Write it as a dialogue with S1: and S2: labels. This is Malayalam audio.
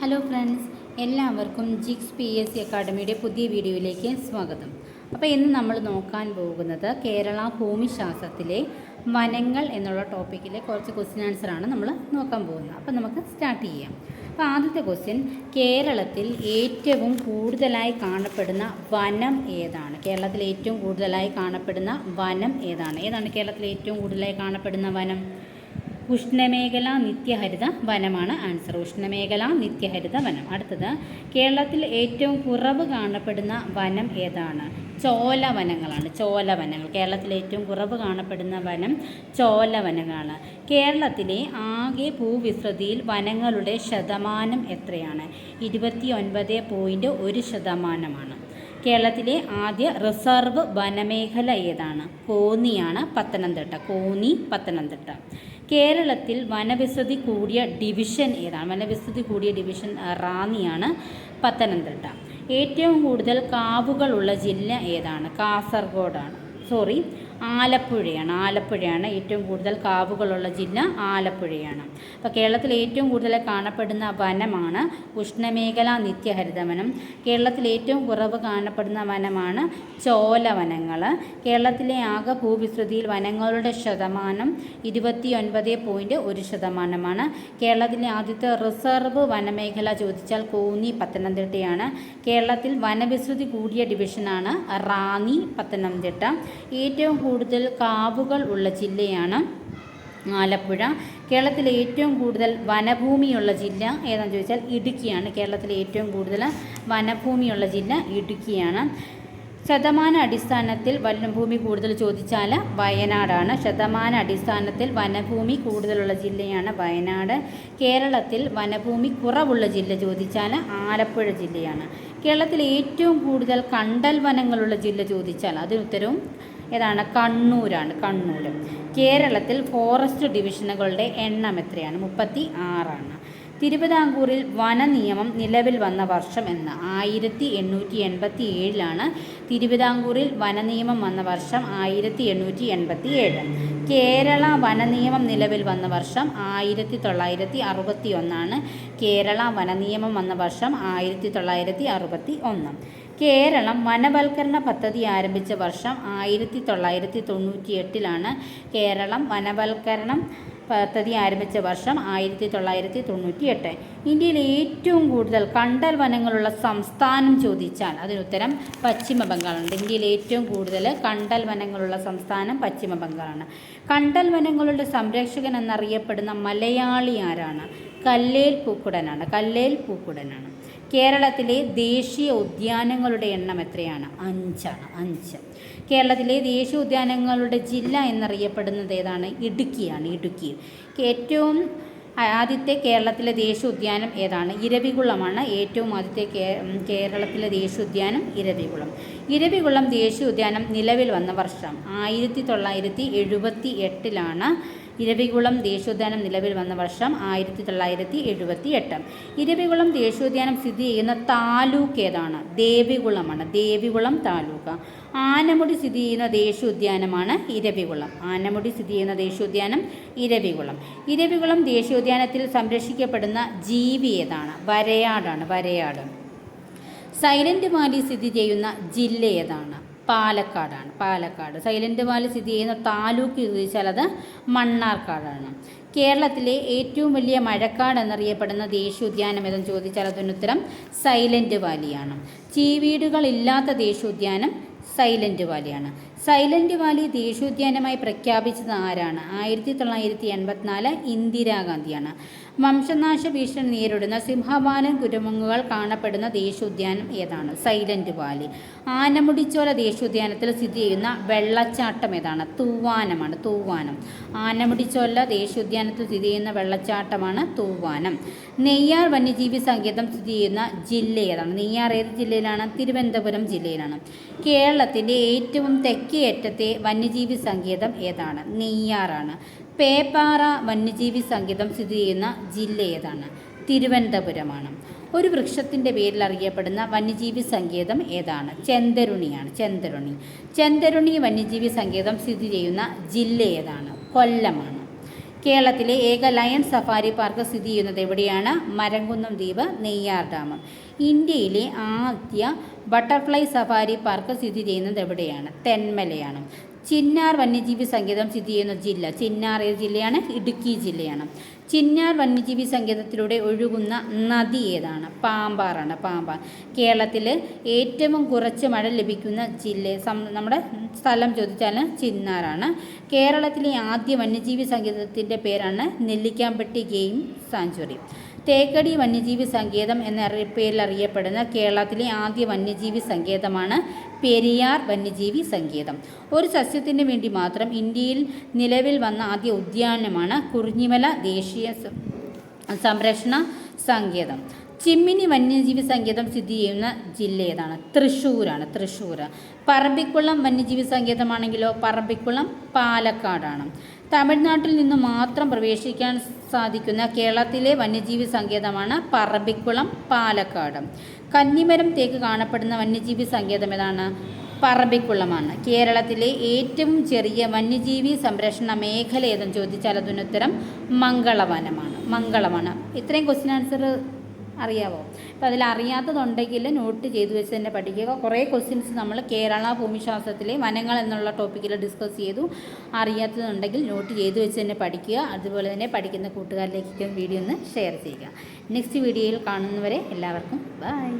S1: ഹലോ ഫ്രണ്ട്സ് എല്ലാവർക്കും ജിക്സ് പി എസ് സി അക്കാഡമിയുടെ പുതിയ വീഡിയോയിലേക്ക് സ്വാഗതം. അപ്പോൾ ഇന്ന് നമ്മൾ നോക്കാൻ പോകുന്നത് കേരള ഭൂമിശാസ്ത്രത്തിലെ വനങ്ങൾ എന്നുള്ള ടോപ്പിക്കിലെ കുറച്ച് ക്വസ്റ്റ്യൻ ആൻസർ ആണ് നമ്മൾ നോക്കാൻ പോകുന്നത്. അപ്പോൾ നമുക്ക് സ്റ്റാർട്ട് ചെയ്യാം. അപ്പോൾ ആദ്യത്തെ ക്വസ്റ്റ്യൻ കേരളത്തിൽ ഏറ്റവും കൂടുതലായി കാണപ്പെടുന്ന വനം ഏതാണ്? കേരളത്തിൽ ഏറ്റവും കൂടുതലായി കാണപ്പെടുന്ന വനം ഏതാണ്? ഏതാണ് കേരളത്തിൽ ഏറ്റവും കൂടുതലായി കാണപ്പെടുന്ന വനം? ഉഷ്ണമേഖല നിത്യഹരിത വനമാണ് ആൻസർ. ഉഷ്ണമേഖല നിത്യഹരിത വനം. അടുത്തത് കേരളത്തിൽ ഏറ്റവും കുറവ് കാണപ്പെടുന്ന വനം ഏതാണ്? ചോലവനങ്ങളാണ്. ചോലവനങ്ങൾ. കേരളത്തിൽ ഏറ്റവും കുറവ് കാണപ്പെടുന്ന വനം ചോലവനങ്ങളാണ്. കേരളത്തിലെ ആകെ ഭൂവിസ്തൃതിയിൽ വനങ്ങളുടെ ശതമാനം എത്രയാണ്? ഇരുപത്തി ഒൻപത് പോയിന്റ് ഒരു ശതമാനമാണ്. കേരളത്തിലെ ആദ്യ റിസർവ് വനമേഖല ഏതാണ്? കോന്നിയാണ് പത്തനംതിട്ട. കോന്നി പത്തനംതിട്ട. കേരളത്തിൽ വനവിസ്തൃതി കൂടിയ ഡിവിഷൻ ഏതാണ്? വനവിസ്തൃതി കൂടിയ ഡിവിഷൻ റാന്നിയാണ് പത്തനംതിട്ട. ഏറ്റവും കൂടുതൽ കാവുകളുള്ള ജില്ല ഏതാണ്? കാസർഗോഡാണ്. സോറി ആലപ്പുഴയാണ്. ആലപ്പുഴയാണ് ഏറ്റവും കൂടുതൽ കാവുകളുള്ള ജില്ല ആലപ്പുഴയാണ്. അപ്പോൾ കേരളത്തിൽ ഏറ്റവും കൂടുതൽ കാണപ്പെടുന്ന വനമാണ് ഉഷ്ണമേഖല നിത്യഹരിതവനം. കേരളത്തിൽ ഏറ്റവും കുറവ് കാണപ്പെടുന്ന വനമാണ് ചോലവനങ്ങൾ. കേരളത്തിലെ ആകെ ഭൂവിസ്തൃതിയിൽ വനങ്ങളുടെ ശതമാനം ഇരുപത്തി ഒൻപത് പോയിന്റ് ഒരു ശതമാനമാണ്. കേരളത്തിലെ ആദ്യത്തെ റിസർവ് വനമേഖല ചോദിച്ചാൽ കോന്നി പത്തനംതിട്ടയാണ്. കേരളത്തിൽ വനവിസ്തൃതി കൂടിയ ഡിവിഷനാണ് റാന്നി പത്തനംതിട്ട. ഏറ്റവും കൂടുതൽ കാവുകൾ ഉള്ള ജില്ലയാണ് ആലപ്പുഴ. കേരളത്തിലെ ഏറ്റവും കൂടുതൽ വനഭൂമിയുള്ള ജില്ല ഏതാണെന്ന് ചോദിച്ചാൽ ഇടുക്കിയാണ്. കേരളത്തിലെ ഏറ്റവും കൂടുതൽ വനഭൂമിയുള്ള ജില്ല ഇടുക്കിയാണ്. ശതമാന അടിസ്ഥാനത്തിൽ വനഭൂമി കൂടുതൽ ചോദിച്ചാൽ വയനാടാണ്. ശതമാന അടിസ്ഥാനത്തിൽ വനഭൂമി കൂടുതലുള്ള ജില്ലയാണ് വയനാട്. കേരളത്തിൽ വനഭൂമി കുറവുള്ള ജില്ല ചോദിച്ചാൽ ആലപ്പുഴ ജില്ലയാണ്. കേരളത്തിൽ ഏറ്റവും കൂടുതൽ കണ്ടൽ വനങ്ങളുള്ള ജില്ല ചോദിച്ചാൽ അതിന് ഉത്തരവും ഏതാണ്? കണ്ണൂരാണ് കണ്ണൂർ കേരളത്തിൽ ഫോറസ്റ്റ് ഡിവിഷനുകളുടെ എണ്ണം എത്രയാണ്? മുപ്പത്തി ആറാണ്. തിരുവിതാംകൂറിൽ വനനിയമം നിലവിൽ വന്ന വർഷം എന്ന്. ആയിരത്തി എണ്ണൂറ്റി എൺപത്തി ഏഴിലാണ് തിരുവിതാംകൂറിൽ വനനിയമം വന്ന വർഷം ആയിരത്തി എണ്ണൂറ്റി എൺപത്തി ഏഴ് കേരള വനനിയമം നിലവിൽ വന്ന വർഷം ആയിരത്തി തൊള്ളായിരത്തി അറുപത്തി ഒന്നാണ് കേരള വനനിയമം വന്ന വർഷം ആയിരത്തി തൊള്ളായിരത്തി അറുപത്തി ഒന്ന് കേരളം വനവൽക്കരണ പദ്ധതി ആരംഭിച്ച വർഷം ആയിരത്തി തൊള്ളായിരത്തി തൊണ്ണൂറ്റി എട്ടിലാണ് കേരളം വനവൽക്കരണം പദ്ധതി ആരംഭിച്ച വർഷം ആയിരത്തി തൊള്ളായിരത്തി തൊണ്ണൂറ്റി എട്ട് ഇന്ത്യയിൽ ഏറ്റവും കൂടുതൽ കണ്ടൽ വനങ്ങളുള്ള സംസ്ഥാനം ചോദിച്ചാൽ അതിനുത്തരം പശ്ചിമ ബംഗാളുണ്ട് ഇന്ത്യയിൽ ഏറ്റവും കൂടുതൽ കണ്ടൽ വനങ്ങളുള്ള സംസ്ഥാനം പശ്ചിമ ബംഗാളാണ്. കണ്ടൽ വനങ്ങളുടെ സംരക്ഷകൻ എന്നറിയപ്പെടുന്ന മലയാളി ആരാണ്? കല്ലേൽ പൂക്കുടനാണ്. കല്ലേൽ പൂക്കുടനാണ്. കേരളത്തിലെ ദേശീയ ഉദ്യാനങ്ങളുടെ എണ്ണം എത്രയാണ്? അഞ്ചാണ് അഞ്ച്. കേരളത്തിലെ ദേശീയ ഉദ്യാനങ്ങളുടെ ജില്ല എന്നറിയപ്പെടുന്നത് ഏതാണ്? ഇടുക്കിയാണ് ഇടുക്കി. ഏറ്റവും ആദ്യത്തെ കേരളത്തിലെ ദേശീയ ഉദ്യാനം ഏതാണ്? ഇരവികുളമാണ്. ഏറ്റവും ആദ്യത്തെ കേരളത്തിലെ ദേശീയ ഉദ്യാനം ഇരവികുളം. ഇരവികുളം ദേശീയ ഉദ്യാനം നിലവിൽ വന്ന വർഷം ആയിരത്തി തൊള്ളായിരത്തി എഴുപത്തി എട്ടിലാണ് ഇരവികുളം ദേശീയോദ്യാനം നിലവിൽ വന്ന വർഷം ആയിരത്തി തൊള്ളായിരത്തി എഴുപത്തി എട്ട് ഇരവികുളം ദേശീയോദ്യാനം സ്ഥിതി ചെയ്യുന്ന താലൂക്ക് ഏതാണ്? ദേവികുളമാണ്. ദേവികുളം താലൂക്ക്. ആനമുടി സ്ഥിതി ചെയ്യുന്ന ദേശീയോദ്യാനമാണ് ഇരവികുളം. ആനമുടി സ്ഥിതി ചെയ്യുന്ന ദേശീയോദ്യാനം ഇരവികുളം. ഇരവികുളം ദേശീയോദ്യാനത്തിൽ സംരക്ഷിക്കപ്പെടുന്ന ജീവി ഏതാണ്? വരയാടാണ്. വരയാട്. സൈലന്റ് വാലി സ്ഥിതി ചെയ്യുന്ന ജില്ല ഏതാണ്? പാലക്കാടാണ്. പാലക്കാട്. സൈലന്റ് വാലി സ്ഥിതി ചെയ്യുന്ന താലൂക്ക് ചോദിച്ചാൽ അത് മണ്ണാർക്കാടാണ്. കേരളത്തിലെ ഏറ്റവും വലിയ മഴക്കാട് എന്നറിയപ്പെടുന്ന ദേശീയോദ്യാനം ഏതെന്ന് ചോദിച്ചാൽ അതിനുത്തരം സൈലന്റ് വാലിയാണ്. ചീവീടുകളില്ലാത്ത ദേശീയോദ്യാനം സൈലന്റ് വാലിയാണ്. സൈലന്റ് വാലി ദേശീയോദ്യാനമായി പ്രഖ്യാപിച്ചത് ആരാണ്? ആയിരത്തി തൊള്ളായിരത്തി എൺപത്തിനാല് ഇന്ദിരാഗാന്ധിയാണ്. വംശനാശ ഭീഷണി നേരിടുന്ന സിംഹവാലൻ കുരുമുങ്ങുകൾ കാണപ്പെടുന്ന ദേശീയോദ്യാനം ഏതാണ്? Silent Valley. ആനമുടിച്ചോല ദേശീയോദ്യാനത്തിൽ സ്ഥിതി ചെയ്യുന്ന വെള്ളച്ചാട്ടം ഏതാണ്? തൂവാനമാണ് തൂവാനം. ആനമുടിച്ചോല ദേശീയോദ്യാനത്തിൽ സ്ഥിതി ചെയ്യുന്ന വെള്ളച്ചാട്ടമാണ് തൂവാനം. നെയ്യാർ വന്യജീവി സങ്കേതം സ്ഥിതി ചെയ്യുന്ന ജില്ല ഏതാണ്? നെയ്യാർ ഏത് ജില്ലയിലാണ്? തിരുവനന്തപുരം ജില്ലയിലാണ്. കേരളത്തിന്റെ ഏറ്റവും തെക്കേ അറ്റത്തെ വന്യജീവി സങ്കേതം ഏതാണ്? നെയ്യാറാണ്. പേപ്പാറ വന്യജീവി സംഗീതം സ്ഥിതി ചെയ്യുന്ന ജില്ല ഏതാണ്? തിരുവനന്തപുരമാണ്. ഒരു വൃക്ഷത്തിന്റെ പേരിൽ അറിയപ്പെടുന്ന വന്യജീവി സങ്കേതം ഏതാണ്? ചെന്തരുണിയാണ്. ചെന്തരുണി. ചെന്തരുണി വന്യജീവി സങ്കേതം സ്ഥിതി ചെയ്യുന്ന ജില്ല ഏതാണ്? കൊല്ലമാണ്. കേരളത്തിലെ ഏക ലയൺ സഫാരി പാർക്ക് സ്ഥിതി ചെയ്യുന്നത് എവിടെയാണ്? മരംകുന്നം ദ്വീപ് നെയ്യാർ ഡാം. ഇന്ത്യയിലെ ആദ്യ ബട്ടർഫ്ലൈ സഫാരി പാർക്ക് സ്ഥിതി ചെയ്യുന്നത് എവിടെയാണ്? തെന്മലയാണ്. ചിന്നാർ വന്യജീവി സങ്കേതം സ്ഥിതി ചെയ്യുന്ന ജില്ല. ചിന്നാർ ഏത് ജില്ലയാണ്? ഇടുക്കി ജില്ലയാണ്. ചിന്നാർ വന്യജീവി സങ്കേതത്തിലൂടെ ഒഴുകുന്ന നദി ഏതാണ്? പാമ്പാറാണ്. പാമ്പാർ. കേരളത്തിൽ ഏറ്റവും കുറച്ച് മഴ ലഭിക്കുന്ന ജില്ല നമ്മുടെ സ്ഥലം ചോദിച്ചാൽ ചിന്നാറാണ്. കേരളത്തിലെ ആദ്യ വന്യജീവി സങ്കേതത്തിന്റെ പേരാണ് നെല്ലിക്കാമ്പട്ടി ഗെയിം സാഞ്ചുറി. തേക്കടി വന്യജീവി സങ്കേതം എന്ന പേരിൽ അറിയപ്പെടുന്ന കേരളത്തിലെ ആദ്യ വന്യജീവി സങ്കേതമാണ് പെരിയാർ വന്യജീവി സങ്കേതം. ഒരു സസ്യത്തിന് വേണ്ടി മാത്രം ഇന്ത്യയിൽ നിലവിൽ വന്ന ആദ്യ ഉദ്യാനമാണ് കുറിഞ്ഞിമല ദേശീയ സംരക്ഷണ സങ്കേതം. ചിമ്മിനി വന്യജീവി സങ്കേതം സ്ഥിതി ചെയ്യുന്ന ജില്ല ഏതാണ്? തൃശ്ശൂരാണ് തൃശ്ശൂർ പറമ്പിക്കുളം വന്യജീവി സങ്കേതമാണെങ്കിലോ? പറമ്പിക്കുളം പാലക്കാടാണ്. തമിഴ്നാട്ടിൽ നിന്ന് മാത്രം പ്രവേശിക്കാൻ സാധിക്കുന്ന കേരളത്തിലെ വന്യജീവി സങ്കേതമാണ് പറമ്പിക്കുളം പാലക്കാട്. കന്നിമരം തേക്ക് കാണപ്പെടുന്ന വന്യജീവി സങ്കേതം ഏതാണ്? പറമ്പിക്കുളമാണ്. കേരളത്തിലെ ഏറ്റവും ചെറിയ വന്യജീവി സംരക്ഷണ മേഖല ഏതെന്ന് ചോദിച്ചാൽ അതിനുത്തരം മംഗളവനമാണ്. മംഗളമാണ് ഇത്രയും ക്വസ്റ്റ്യൻ ആൻസർ അറിയാവോ? അപ്പോൾ അതിൽ അറിയാത്തതുണ്ടെങ്കിൽ നോട്ട് ചെയ്തു വെച്ച് തന്നെ പഠിക്കുക. കുറേ ക്വസ്റ്റ്യൻസ് നമ്മൾ കേരള ഭൂമിശാസ്ത്രത്തിലെ വനങ്ങൾ എന്നുള്ള ടോപ്പിക്കിൽ ഡിസ്കസ് ചെയ്തു. അറിയാത്തതുണ്ടെങ്കിൽ നോട്ട് ചെയ്തു വെച്ച് തന്നെ പഠിക്കുക. അതുപോലെ തന്നെ പഠിക്കുന്ന കൂട്ടുകാരിലേക്ക് വീഡിയോ ഒന്ന് ഷെയർ ചെയ്യുക. നെക്സ്റ്റ് വീഡിയോയിൽ കാണുന്നവരെ എല്ലാവർക്കും ബൈ